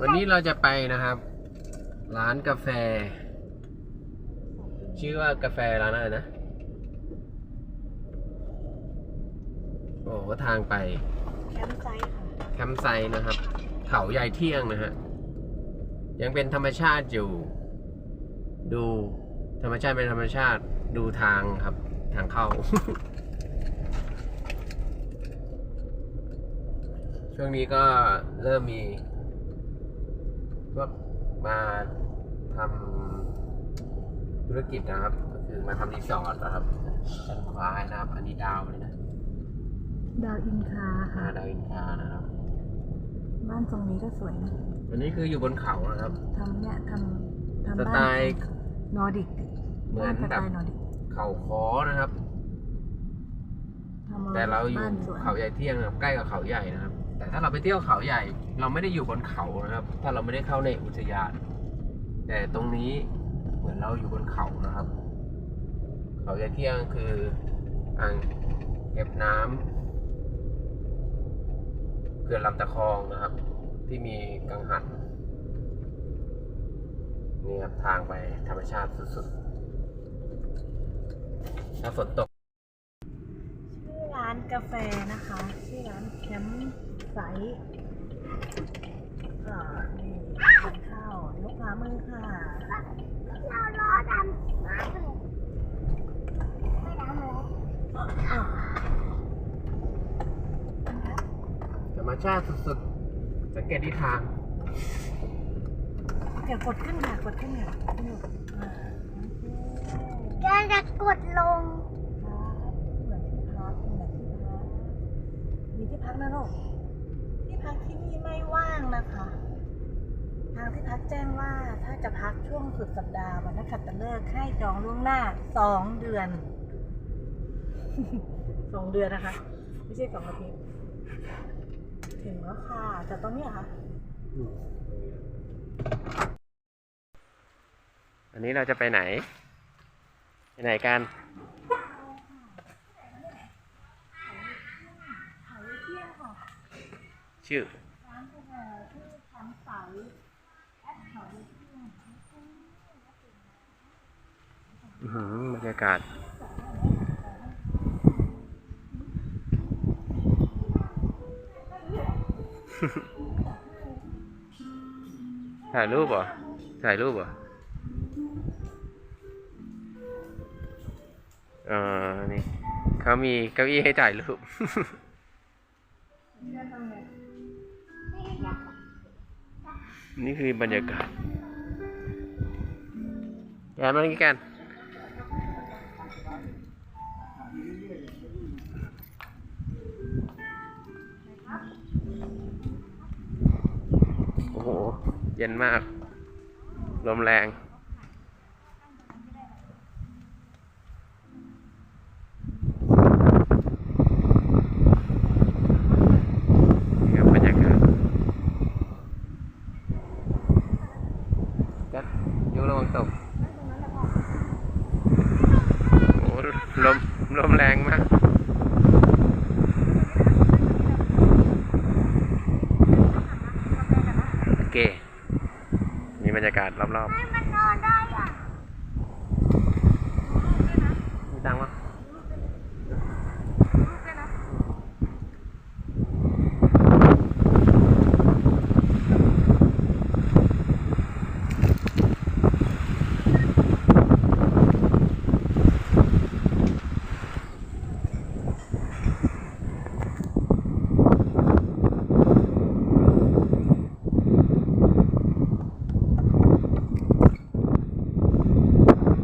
วันนี้เราจะไปนะครับ ร้านกาแฟ ชื่อว่ากาแฟร้านอะไรนะ โอ้ก็ทางไปแคมป์ไซต์ค่ะแคมป์ไซต์นะครับ เขาใหญ่เที่ยงนะฮะ ยังเป็นธรรมชาติอยู่ ดูธรรมชาติเป็นธรรมชาติดูทางครับ ทางเข้า ช่วงนี้ก็เริ่มมีพวก มาทำธุรกิจนะครับ ก็คือมาทำรีสอร์ทนะครับด้านขวานะครับ อันนี้ดาวเลยนะดาวอินคาอาค่ะ ดาวอินคานะครับ บ้านตรงนี้ก็สวยนะอันนี้คืออยู่บนเขานะครับทำเนี่ยทำทำสบ้านไตล์นอร์ดิกเหมือนบ้านสแบไตบล์นอร์ดิกเขาคอนะครับทำแต่เราอยู่บ้นสวนเขาใหญ่เที่ยงนะครับใกล้กับเขาใหญ่นะครับ แต่ถ้าเราไปเที่ยวเขาใหญ่ เราไม่ได้อยู่บนเขานะครับ ถ้าเราไม่ได้เข้าในอุทยาน แต่ตรงนี้เหมือนเราอยู่บนเขานะครับ เขาใหญ่เที่ยงคืออ่างเก็บน้ำเขื่อนลำตะคองนะครับ ที่มีกังหันนี่ครับทางไปธรรมชาติสุดๆ ถ้าฝนตก ร้านกาแฟนะคะชื่อร้านแคมป์ไซต์อ่านี่ทานข้าวยกขามือค่ะเราล้อดำมากเลยไม่ดำเลยอะธรรมชาติสุดๆสังเกตที่ทางเดี๋ยวกดขึ้นค่ะกดขึ้นค่ะขึ้นอยู่อ่าแกจะกดลง เหมือนที่พักเหมือนที่พักมีที่พัก นะลูกที่พักที่นี่ไม่ว่างนะคะ ทางที่พักแจ้งว่าถ้าจะพักช่วงสุดสัปดาห์วันนักขัตฤกษ์ให้จองล่วงหน้าสองเดือนสองเดือนนะคะ ไม่ใช่สองอาทิตย์ถึงแล้วค่ะแต่ตอนนี้อะค่ะอันนี้เราจะไปไหน ไปไหนกัน เขาเที่ยงค่ะ ชื่อร้านกาแฟที่ทำใสแอปเขาเที่ยงอื้อหือบรรยากาศถ่ายรูปเหรอ ถ่ายรูปเหรอเออนี่เขามีเก้าอี้ให้ถ่ายรูป นี่คือบรรยากาศแกมานี่กันโอ้โห เย็นมาก ลมแรง นี่ครับบรรยากาศกัดยูระวังตก โอ้โห ลมลมแรงมากโอเค มีบรรยากาศรอบๆห้มันนอนได้อะ ๆมีตังค์ปะ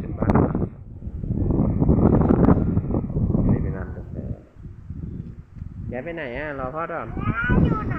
ขึ้นบ้านมา ย้านกาแฟแกไปไหนอะ รอพ่อก่อนอยู่ไหน